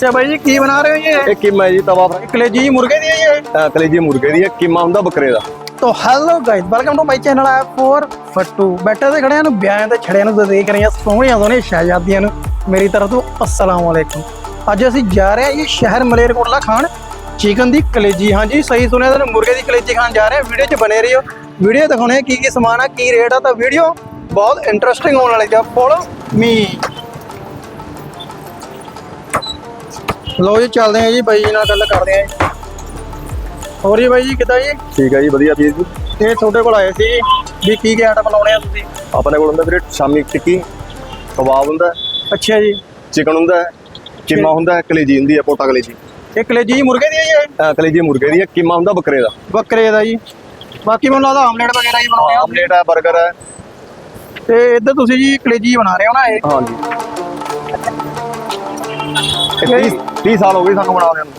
ਤੇ ਬਾਈ ਜੀ ਕੀ ਬਣਾ ਰਹੇ ਹੋ ਇਹ? ਕਿਮਾ ਹੈ ਜੀ ਤਵਾ ਫਰਾਈ ਕਲੇਜੀ ਮੁਰਗੇ ਦੀ ਹੈ ਅਹ ਕਲੇਜੀ ਮੁਰਗੇ ਦੀ ਹੈ ਕਿਮਾ ਹੁੰਦਾ ਬੱਕਰੇ ਦਾ। ਤੋ hello guys welcome to my channel ਆ ਫੋਰ ਫੱਟੂ ਬੈਠੇ ਤੇ ਖੜਿਆਂ ਨੂੰ ਵਿਆਹਾਂ ਤੇ ਛੜਿਆਂ ਨੂੰ ਦੇਖ ਰਹੀਆਂ ਸੋਹਣੀਆਂ ਸੋਹਣੀਆਂ ਸ਼ਹਿਜ਼ਾਦੀਆਂ ਨੂੰ। ਮੇਰੀ ਤਰਫ ਤੋਂ ਅਸਲਾਮ ਵਾਲੇਕੁਮ ਅੱਜ ਅਸੀਂ ਜਾ ਰਹੇ ਹਾਂ ਜੀ ਸ਼ਹਿਰ ਮਲੇਰਕੋਟਲਾ ਖਾਣ। ਚਿਕਨ ਦੀ ਕਲੇਜੀ ਹਾਂਜੀ ਸਹੀ ਸੁਣਿਆ ਤੁਹਾਨੂੰ ਮੁਰਗੇ ਦੀ ਕਲੇਜੀ ਖਾਣ ਜਾ ਰਹੇ ਹਾਂ। ਵੀਡੀਓ 'ਚ ਬਨੇ ਰਹੀਓ। ਵੀਡੀਓ ਦਿਖਾਉਣੇ ਆ ਕੀ ਕੀ ਸਮਾਨ ਆ ਕੀ ਰੇਟ ਆ ਤਾਂ ਵੀਡੀਓ ਬਹੁਤ ਇੰਟਰਸਟਿੰਗ ਹੋਣ ਵਾਲੀ ਆ। ਫੋਲੋ ਮੀ ਲੋ ਜੀ ਚੱਲਦੇ ਆ ਜੀ ਬਾਈ ਜੀ ਨਾਲ ਗੱਲ ਕਰਦੇ ਆ ਜੀ। ਹੋਰ ਜੀ ਬਾਈ ਜੀ ਕਿੱਦਾਂ ਜੀ? ਠੀਕ ਹੈ ਜੀ ਵਧੀਆ ਵੀਰ ਜੀ। ਤੇ ਤੁਹਾਡੇ ਕੋਲ ਆਏ ਸੀ ਵੀ ਕੀ ਕੀ ਆਈਟਮ ਲਾਉਣੇ ਆ ਤੁਸੀਂ? ਆਪਣੇ ਕੋਲ ਹੁੰਦਾ ਵੀਰੇ ਸ਼ਾਮੀ ਟਿੱਕੀ ਕਬਾਬ ਹੁੰਦਾ ਅੱਛਾ ਜੀ। ਚਿਕਨ ਹੁੰਦਾ ਕਿਮਾ ਹੁੰਦਾ ਕਲੇਜੀ ਹੁੰਦੀ ਹੈ ਪੋਟਾ ਕਲੇਜੀ। ਇਹ ਕਲੇਜੀ ਮੁਰਗੇ ਦੀ ਹੈ ਜੀ ਕਲੇਜੀ ਮੁਰਗੇ ਦੀ ਹੈ ਕਿਮਾ ਹੁੰਦਾ ਬੱਕਰੇ ਦਾ। ਬੱਕਰੇ ਦਾ ਜੀ। ਬਾਕੀ ਮੈਨੂੰ ਲੱਗਦਾ ਆਮਲੇਟ ਵਗੈਰਾ ਹੀ ਬਣਾਉਣੇ ਆ। ਆਮਲੇਟ ਹੈ 버ਗਰ ਹੈ ਤੇ ਇੱਧਰ ਤੁਸੀਂ ਜੀ ਕਲੇਜੀ ਬਣਾ ਰਹੇ ਹੋ ਨਾ ਇਹ? ਹਾਂਜੀ। ਇਹ 30 30 ਸਾਲ ਹੋ ਗਏ ਸਾਨੂੰ ਬਣਾਉਂਦੇ ਨੂੰ।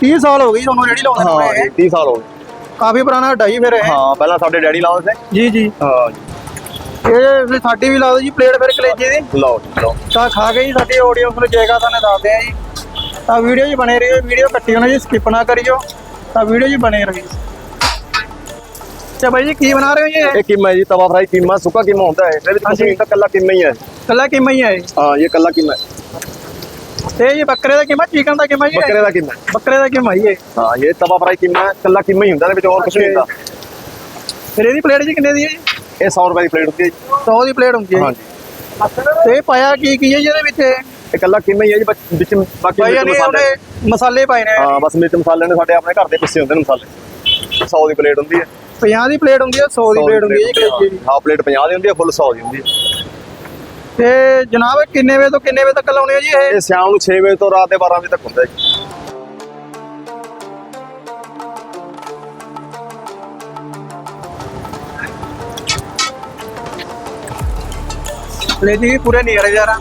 30 ਸਾਲ ਹੋ ਗਈ ਤੁਹਾਨੂੰ ਰੈਡੀ ਲਾਉਂਦੇ ਹਾਂ ਨੂੰ ਇਹ। 30 ਸਾਲ ਹੋ ਗਏ। ਕਾਫੀ ਪੁਰਾਣਾ ਡਾਈ ਫਿਰ ਇਹ। ਹਾਂ ਪਹਿਲਾਂ ਸਾਡੇ ਡੈਡੀ ਲਾਉਂਦੇ ਸੀ। ਜੀ ਜੀ। ਹਾਂ। ਇਹ ਫਿਰ ਸਾਡੀ ਵੀ ਲਾ ਦਿਓ ਜੀ ਪਲੇਟ ਫਿਰ ਕਲੇਜੀ ਦੀ। ਲਓ ਜੀ, ਲਓ। ਤਾਂ ਖਾ ਕੇ ਜੀ ਸਾਡੀ ਆਡੀਅנס ਨੂੰ ਜੇਗਾ ਤੁਹਾਨੂੰ ਦੱਸਦੇ ਆ ਜੀ। ਤਾਂ ਵੀਡੀਓ 'ਚ ਬਣੇ ਰਹੀਓ ਵੀਡੀਓ ਕੱਟੀ ਹੋਣਾ ਜੀ ਸਕਿਪ ਨਾ ਕਰਿਓ। ਤਾਂ ਵੀਡੀਓ 'ਚ ਬਣੇ ਰਹੀਓ ਤੇ ਬਾਈ ਜੀ ਕੀ ਬਣਾ ਰਹੇ ਹੋ ਜੀ ਇਹ? ਇਹ ਕਿਮਾ ਹੈ ਜੀ ਤਵਾ ਫਰਾਈ ਕਿਮਾ ਸੁੱਕਾ ਕਿਮਾ ਹੁੰਦਾ ਹੈ ਇਹਦੇ ਵਿੱਚ ਕੁਝ ਨਹੀਂ ਤਾਂ ਕੱਲਾ ਕਿਮਾ ਹੀ ਹੈ ਕੱਲਾ ਕਿੰਮਾ ਹੀ ਹੈ ਇਹ? ਹਾਂ ਇਹ ਕੱਲਾ ਕਿਮਾ ਹੈ। ਤੇ ਇਹ ਬੱਕਰੇ ਦਾ ਕਿੰਮਾ ਚਿਕਨ ਦਾ ਕਿੰਮਾ ਜੀ? ਬੱਕਰੇ ਦਾ ਹੈ ਬੱਕਰੇ ਦਾ ਕਿੰਮਾ ਹੀ ਹੈ ਹਾਂ ਇਹ ਤਵਾ ਫਰਾਈ ਹੈ ਕੱਲਾ ਕਿਮਾ ਹੀ ਹੁੰਦਾ ਇਹਦੇ ਵਿੱਚ ਹੋਰ ਕੁਝ ਨਹੀਂ ਹੁੰਦਾ। ਫਿਰ ਇਹਦੀ ਪਲੇਟ ਜੀ ਕਿੰਨੇ ਦੀ ਹੈ ਜੀ? ਇਹ 100 ਰੁਪਏ ਦੀ ਪਲੇਟ ਹੁੰਦੀ ਹੈ ਜੀ। 100 ਦੀ ਪਲੇਟ ਹੁੰਦੀ ਹੈ ਜੀ। ਹਾਂਜੀ। ਤੇ ਪਾਇਆ ਕੀ ਕੀ ਹੈ ਜੀ ਇਹਦੇ ਵਿੱਚ? ਇਹ ਕੱਲਾ ਕਿਮਾ ਹੀ ਹੈ ਜੀ ਵਿੱਚ ਬਾਕੀ ਮਸਾਲੇ। ਮਸਾਲੇ ਪਾਏ ਨੇ। ਹਾਂ ਬਸ ਮਿਰਚ ਮਸਾਲੇ ਨੇ ਸਾਡੇ ਆਪਣੇ ਘਰ ਦੇ ਪਿੱਛੇ ਹੁੰਦੇ ਨੇ ਮਸਾਲੇ। 100 ਦੀ ਪਲੇਟ ਹੁੰਦੀ ਹੈ। 50 ਦੀ ਪਲੇਟ ਹੁੰਦੀ ਹੈ 100 ਦੀ ਪਲੇਟ ਹੁੰਦੀ ਹੈ ਜੀ ਹਾਂ। ਪਲੇਟ 50 ਦੀ ਹੁੰਦੀ ਹੈ ਫੁੱਲ 100 ਦੀ ਹੁੰਦੀ ਹੈ। ਤੇ ਜਨਾਬ ਇਹ ਕਿੰਨੇ ਵਜੇ ਤੋਂ ਕਿੰਨੇ ਵਜੇ ਤੱਕ ਲਾਉਣੇ ਹੋ ਜੀ ਇਹ? ਇਹ ਸ਼ਾਮ ਨੂੰ 6 ਵਜੇ ਤੋਂ ਰਾਤ ਦੇ 12 ਵਜੇ ਤੱਕ ਹੁੰਦਾ ਹੈ ਜੀ। ਕਲੇਜੀ ਵੀ ਪੂਰੇ ਨੀਰ ਯਾਰਾ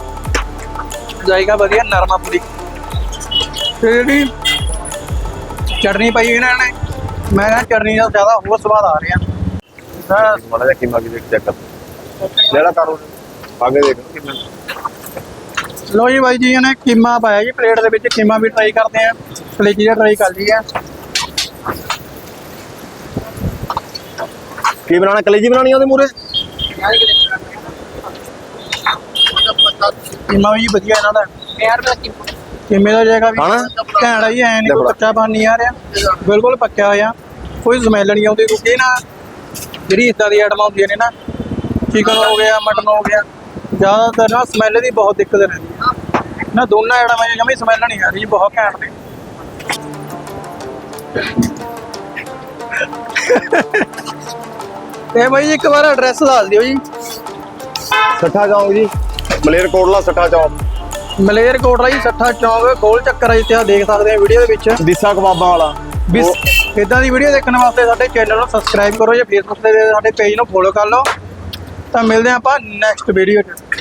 ਜਾਏਗਾ ਵਧੀਆ ਨਰਮਾ ਪੂਰੀ। ਤੇ ਜਿਹੜੀ ਚਟਨੀ ਪਾਈ ਇਹਨਾਂ ਨੇ ਮੈਂ ਕਿਹਾ ਚਟਨੀ ਦਾ ਜ਼ਿਆਦਾ ਹੋਰ ਸਵਾਦ ਆ ਰਿਹਾ। ਮਾੜਾ ਜਿਹਾ ਕਿਮਾ ਵੀ ਦੇਖ ਚੈੱਕ ਜਿਹੜਾ ਕਰੋ ਆਗੇ ਦੇਖ ਕਿੰਨਾ ਲੋ ਜੀ ਬਾਈ ਜੀ ਇਹਨੇ ਕੀਮਾ ਪਾਇਆ ਜੀ ਪਲੇਟ ਦੇ ਵਿੱਚ ਕੀਮਾ ਵੀ ਟਰਾਈ ਕਰਦੇ ਆ। ਕਲੇਜੀ ਦਾ ਟਰਾਈ ਕਰ ਲਈਏ ਕੀ ਬਣਾਉਣਾ ਕਲੇਜੀ ਬਣਾਉਣੀ ਆ ਉਹਦੇ ਮੂਰੇ ਕੀਮਾ ਵੀ ਵਧੀਆ ਇਹਨਾਂ ਦਾ। ਕੀਮੇ। ਦਾ ਜਗ੍ਹਾ ਵੀ? ਘੈਂਟ ਆ ਜੀ ਐ ਨਹੀਂ। ਕੱਚਾ ਪਾਣ ਨਹੀਂ ਆ ਰਿਹਾ। ਬਿਲਕੁਲ ਪੱਕਿਆ ਹੋਇਆ। ਕੋਈ ਸਮੈਲ ਨਹੀਂ ਆਉਂਦੀ ਕਿਉਂਕਿ ਨਾ ਜਿਹੜੀ ਇਦਾਂ ਦੀ ਆਈਟਮਾਂ ਹੁੰਦੀਆਂ ਨੇ ਨਾ ਚਿਕਨ ਹੋ ਗਿਆ ਮਟਨ ਹੋ ਗਿਆ ਜ਼ਿਆਦਾਤਰ ਨਾ ਸਮੈਲ ਦੀ ਬਹੁਤ ਦਿੱਕਤ ਰਹਿੰਦੀ। ਹੈ ਨਾ ਦੋਨਾਂ ਆਈਟਮਾਂ 'ਚ ਜਮੀ ਸਮੈਲ ਨਹੀਂ ਆ ਰਹੀ ਬਹੁਤ ਘੈਂਟ ਨੇ। ਤੇ ਬਾਈ ਜੀ ਇੱਕ ਵਾਰ ਐਡਰੈਸ ਦੱਸ ਦਿਓ ਜੀ। ਸੱਠਾ ਚੌਂਕ ਜੀ ਮਲੇਰ ਕੋਟਲਾ ਸੱਠਾ ਚੌਂਕ। ਮਲੇਰ ਕੋਟਲਾ ਜੀ ਸੱਠਾ ਚੌਂਕ ਗੋਲ ਚੱਕਰ ਆ ਜਿੱਥੇ ਆ ਦੇਖ ਸਕਦੇ ਆ ਵੀਡੀਓ ਦੇ ਵਿੱਚ। ਦਿਸਾ ਕਬਾਬਾਂ ਵਾਲਾ। ਇਦਾਂ ਦੀ ਵੀਡੀਓ ਦੇਖਣ ਵਾਸਤੇ ਸਾਡੇ ਚੈਨਲ ਨੂੰ ਸਬਸਕ੍ਰਾਈਬ ਕਰੋ ਜਾਂ ਫੇਸਬੁੱਕ ਤੇ ਸਾਡੇ ਪੇਜ ਨੂੰ ਫੋਲੋ ਕਰ ਲਓ। ਤਾਂ ਮਿਲਦੇ ਹਾਂ ਆਪਾਂ ਨੈਕਸਟ ਵੀਡੀਓ 'ਚ।